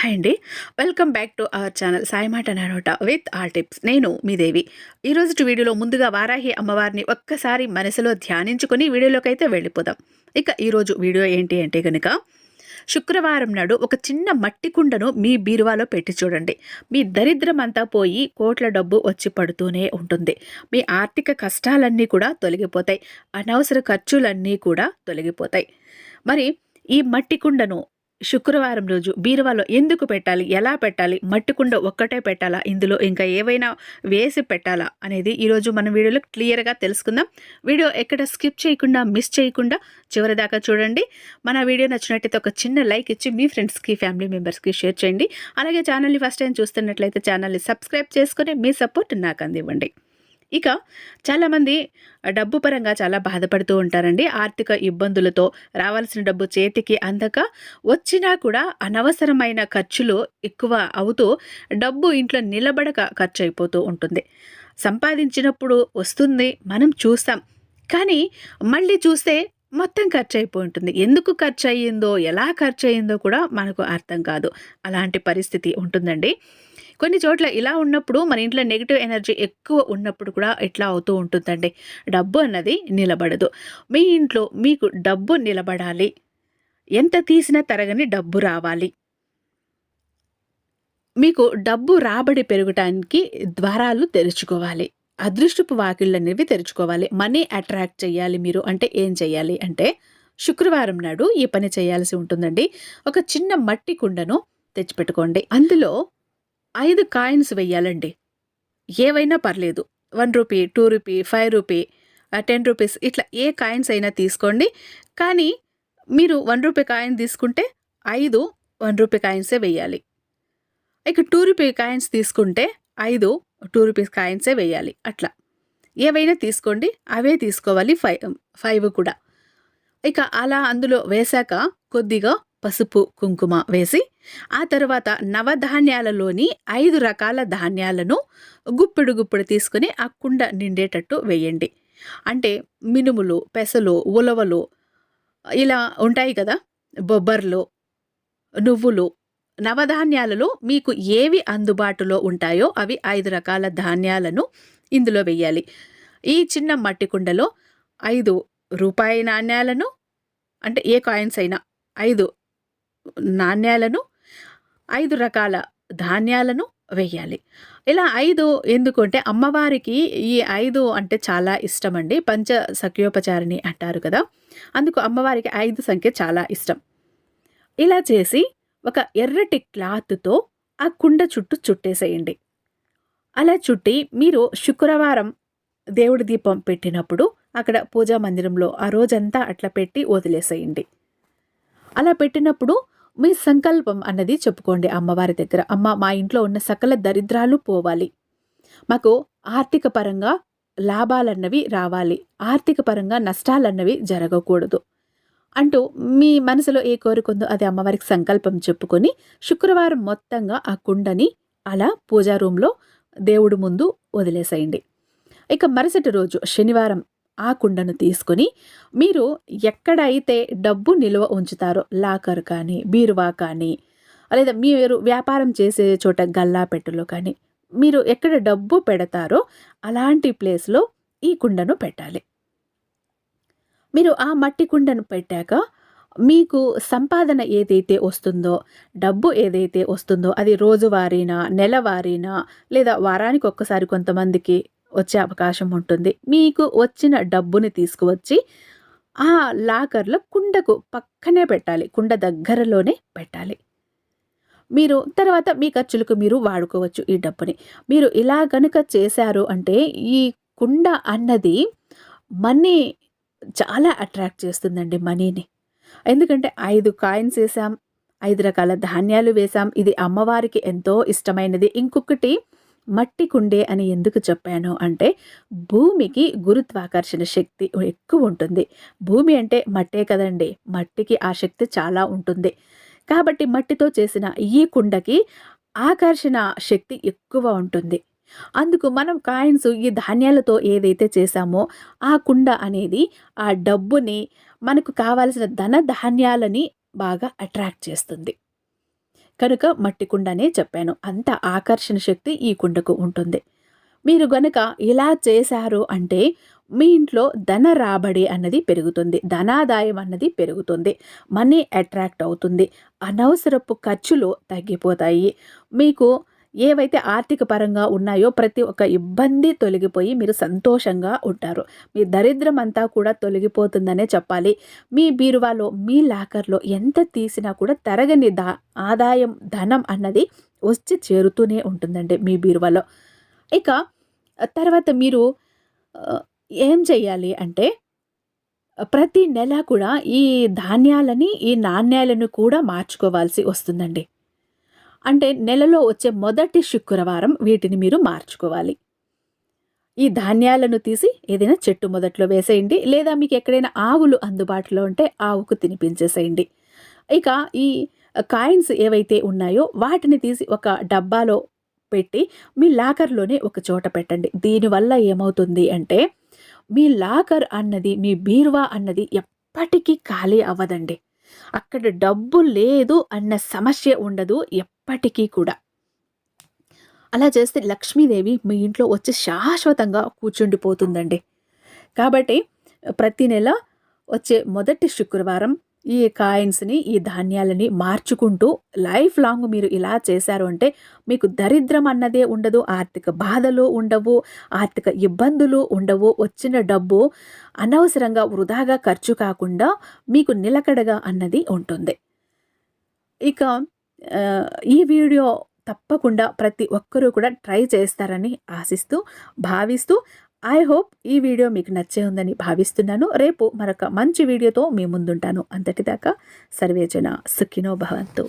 Hi అండి. Welcome back to our channel సాయిమాట నానోట with all tips. నేను మీ దేవి. ఈరోజు వీడియోలో ముందుగా వారాహి అమ్మవారిని ఒక్కసారి మనసులో ధ్యానించుకొని వీడియోలోకి అయితే వెళ్ళిపోదాం. ఇక ఈరోజు వీడియో ఏంటి అంటే కనుక శుక్రవారం నాడు ఒక చిన్న మట్టి కుండను మీ బీరువాలో పెట్టి చూడండి. మీ దరిద్రం అంతా పోయి కోట్ల డబ్బు వచ్చి పడుతూనే ఉంటుంది. మీ ఆర్థిక కష్టాలన్నీ కూడా తొలగిపోతాయి. అనవసర ఖర్చులన్నీ కూడా తొలగిపోతాయి. మరి ఈ మట్టి కుండను శుక్రవారం రోజు బీరువాలో ఎందుకు పెట్టాలి? ఎలా పెట్టాలి? మట్టికుండ ఒక్కటే పెట్టాలా? ఇందులో ఇంకా ఏవైనా వేసి పెట్టాలా? అనేది ఈరోజు మన వీడియోలో క్లియర్గా తెలుసుకుందాం. వీడియో ఎక్కడ స్కిప్ చేయకుండా మిస్ చేయకుండా చివరి దాకా చూడండి. మన వీడియో నచ్చినట్టయితే ఒక చిన్న లైక్ ఇచ్చి మీ ఫ్రెండ్స్కి ఫ్యామిలీ మెంబర్స్కి షేర్ చేయండి. అలాగే ఛానల్ని ఫస్ట్ టైం చూస్తున్నట్లయితే ఛానల్ని సబ్స్క్రైబ్ చేసుకుని మీ సపోర్ట్ నాకు అందివ్వండి. ఇక చాలామంది డబ్బు పరంగా చాలా బాధపడుతూ ఉంటారండి. ఆర్థిక ఇబ్బందులతో రావాల్సిన డబ్బు చేతికి అందక వచ్చినా కూడా అనవసరమైన ఖర్చులు ఎక్కువ అవుతూ డబ్బు ఇంట్లో నిలబడక ఖర్చు అయిపోతూ ఉంటుంది. సంపాదించినప్పుడు వస్తుంది మనం చూస్తాం. కానీ మళ్ళీ చూస్తే మొత్తం ఖర్చు అయిపోయి ఉంటుంది. ఎందుకు ఖర్చు అయ్యిందో ఎలా ఖర్చు అయ్యిందో కూడా మనకు అర్థం కాదు. అలాంటి పరిస్థితి ఉంటుందండి. కొన్ని చోట్ల ఇలా ఉన్నప్పుడు మన ఇంట్లో నెగిటివ్ ఎనర్జీ ఎక్కువ ఉన్నప్పుడు కూడా ఇట్లా అవుతూ ఉంటుందండి. డబ్బు అన్నది నిలబడదు. మీ ఇంట్లో మీకు డబ్బు నిలబడాలి. ఎంత తీసినా తరగని డబ్బు రావాలి. మీకు డబ్బు రాబడి పెరగటానికి ద్వారాలు తెరుచుకోవాలి. అదృష్టపు వాకిళ్ళు అనేవి తెరుచుకోవాలి. మనీ అట్రాక్ట్ చేయాలి మీరు. అంటే ఏం చేయాలి? అంటే శుక్రవారం నాడు ఈ పని చేయాల్సి ఉంటుందండి. ఒక చిన్న మట్టి కుండను తెచ్చిపెట్టుకోండి. అందులో ఐదు కాయిన్స్ వెయ్యాలండి. ఏవైనా పర్లేదు. One rupee two rupee five rupee ten rupees ఇట్లా ఏ కాయిన్స్ అయినా తీసుకోండి. కానీ మీరు వన్ రూపీ కాయిన్ తీసుకుంటే ఐదు వన్ రూపీ కాయిన్సే వెయ్యాలి. ఇక టూ రూపీ కాయిన్స్ తీసుకుంటే ఐదు టూ రూపీస్ కాయిన్సే వేయాలి అట్లా. ఏవైనా తీసుకోండి. అవే తీసుకోవాలి ఫైవ్ ఫైవ్ కూడా. ఇక అలా అందులో వేశాక కొద్దిగా పసుపు కుంకుమ వేసి ఆ తర్వాత నవధాన్యాలలోని ఐదు రకాల ధాన్యాలను గుప్పెడు గుప్పెడు తీసుకుని ఆ కుండ నిండేటట్టు వేయండి. అంటే మినుములు పెసలు ఉలవలు ఇలా ఉంటాయి కదా బొబ్బర్లు నువ్వులు. నవధాన్యాలలో మీకు ఏవి అందుబాటులో ఉంటాయో అవి ఐదు రకాల ధాన్యాలను ఇందులో వెయ్యాలి ఈ చిన్న మట్టి కుండలో ఐదు రూపాయి నాణ్యాలను అంటే ఏ కాయిన్స్ అయినా ఐదు నాణ్యాలను ఐదు రకాల ధాన్యాలను వేయాలి ఇలా ఐదు ఎందుకంటే అమ్మవారికి ఈ ఐదు అంటే చాలా ఇష్టం అండి పంచ సఖ్యోపచారిణి అంటారు కదా. అందుకు అమ్మవారికి ఐదు సంఖ్య చాలా ఇష్టం. ఇలా చేసి ఒక ఎర్రటి క్లాత్తో ఆ కుండ చుట్టూ చుట్టేసేయండి. అలా చుట్టి మీరు శుక్రవారం దేవుడి దీపం పెట్టినప్పుడు అక్కడ పూజా మందిరంలో ఆ రోజంతా అట్లా పెట్టి వదిలేసేయండి. అలా పెట్టినప్పుడు మీ సంకల్పం అన్నది చెప్పుకోండి అమ్మవారి దగ్గర. అమ్మ మా ఇంట్లో ఉన్న సకల దరిద్రాలు పోవాలి. మాకు ఆర్థిక పరంగా లాభాలన్నవి రావాలి. ఆర్థిక పరంగా నష్టాలన్నవి జరగకూడదు అంటూ మీ మనసులో ఏ కోరుకుందో అది అమ్మవారికి సంకల్పం చెప్పుకొని శుక్రవారం మొత్తంగా ఆ కుండని అలా పూజా రూమ్లో దేవుడు ముందు వదిలేసేయండి. ఇక మరుసటి రోజు శనివారం ఆ కుండను తీసుకొని మీరు ఎక్కడైతే డబ్బు నిల్వ ఉంచుతారో లాకర్ కానీ బీరువా కానీ లేదా మీరు వ్యాపారం చేసే చోట గల్లా పెట్టులో కానీ మీరు ఎక్కడ డబ్బు పెడతారో అలాంటి ప్లేస్లో ఈ కుండను పెట్టాలి. మీరు ఆ మట్టి కుండను పెట్టాక మీకు సంపాదన ఏదైతే వస్తుందో డబ్బు ఏదైతే వస్తుందో అది రోజువారీనా నెలవారీనా లేదా వారానికి ఒక్కసారి కొంతమందికి వచ్చే అవకాశం ఉంటుంది. మీకు వచ్చిన డబ్బుని తీసుకువచ్చి ఆ లాకర్లో కుండకు పక్కనే పెట్టాలి. కుండ దగ్గరలోనే పెట్టాలి. మీరు తర్వాత మీ ఖర్చులకు మీరు వాడుకోవచ్చు ఈ డబ్బుని. మీరు ఇలా కనుక చేశారు అంటే ఈ కుండ అన్నది మనీ చాలా అట్రాక్ట్ చేస్తుందండి మనీని. ఎందుకంటే ఐదు కాయిన్స్ వేసాం ఐదు రకాల ధాన్యాలు వేసాం ఇది అమ్మవారికి ఎంతో ఇష్టమైనది. ఇంకొకటి మట్టి కుండే అని ఎందుకు చెప్పాను అంటే భూమికి గురుత్వాకర్షణ శక్తి ఎక్కువ ఉంటుంది. భూమి అంటే మట్టే కదండి. మట్టికి ఆ శక్తి చాలా ఉంటుంది. కాబట్టి మట్టితో చేసిన ఈ కుండకి ఆకర్షణ శక్తి ఎక్కువ ఉంటుంది. అందుకు మనం కాయిన్స్ ఈ ధాన్యాలతో ఏదైతే చేశామో ఆ కుండ అనేది ఆ డబ్బుని మనకు కావాల్సిన ధన ధాన్యాలని బాగా అట్రాక్ట్ చేస్తుంది. కనుక మట్టి కుండనే చెప్పాను. అంత ఆకర్షణ శక్తి ఈ కుండకు ఉంటుంది. మీరు గనక ఇలా చేశారు అంటే మీ ఇంట్లో ధన రాబడి అన్నది పెరుగుతుంది. ధనాదాయం అన్నది పెరుగుతుంది. మనీ అట్రాక్ట్ అవుతుంది. అనవసరపు ఖర్చులు తగ్గిపోతాయి. మీకు ఏవైతే ఆర్థిక పరంగా ఉన్నాయో ప్రతి ఒక్క ఇబ్బంది తొలగిపోయి మీరు సంతోషంగా ఉంటారు. మీ దరిద్రం అంతా కూడా తొలగిపోతుందనే చెప్పాలి. మీ బీరువాలో మీ లాకర్లో ఎంత తీసినా కూడా తరగని దా ఆదాయం ధనం అన్నది వచ్చి చేరుతూనే ఉంటుందండి మీ బీరువాలో. ఇక తర్వాత మీరు ఏం చేయాలి అంటే ప్రతి నెల కూడా ఈ ధాన్యాలని ఈ నాణ్యాలను కూడా మార్చుకోవాల్సి వస్తుందండి. అంటే నెలలో వచ్చే మొదటి శుక్రవారం వీటిని మీరు మార్చుకోవాలి. ఈ ధాన్యాలను తీసి ఏదైనా చెట్టు మొదట్లో వేసేయండి లేదా మీకు ఎక్కడైనా ఆవులు అందుబాటులో ఉంటే ఆవుకు తినిపించేసేయండి. ఇక ఈ కాయిన్స్ ఏవైతే ఉన్నాయో వాటిని తీసి ఒక డబ్బాలో పెట్టి మీ లాకర్లోనే ఒక చోట పెట్టండి. దీనివల్ల ఏమవుతుంది అంటే మీ లాకర్ అన్నది మీ బీరువా అన్నది ఎప్పటికీ ఖాళీ అవ్వదండి. అక్కడ డబ్బు లేదు అన్న సమస్య ఉండదు ఎప్పటికీ కూడా. అలా చేస్తే లక్ష్మీదేవి మీ ఇంట్లో వచ్చి శాశ్వతంగా కూర్చుండిపోతుందండి. కాబట్టి ప్రతి నెల వచ్చే మొదటి శుక్రవారం ఈ కాయిన్స్ని ఈ ధాన్యాలని మార్చుకుంటూ లైఫ్ లాంగ్ మీరు ఇలా చేశారు అంటే మీకు దరిద్రం అన్నదే ఉండదు ఆర్థిక బాధలు ఉండవు ఆర్థిక ఇబ్బందులు ఉండవు వచ్చిన డబ్బు అనవసరంగా వృధాగా ఖర్చు కాకుండా మీకు నిలకడగా అన్నది ఉంటుంది. ఇక ఈ వీడియో తప్పకుండా ప్రతి ఒక్కరూ కూడా ట్రై చేస్తారని ఆశిస్తూ భావిస్తూ ఐ హోప్ ఈ వీడియో మీకు నచ్చే ఉందని భావిస్తున్నాను. రేపు మరొక మంచి వీడియోతో మీ ముందుంటాను. అంతటిదాకా సర్వేజన సుఖినో భవంతు.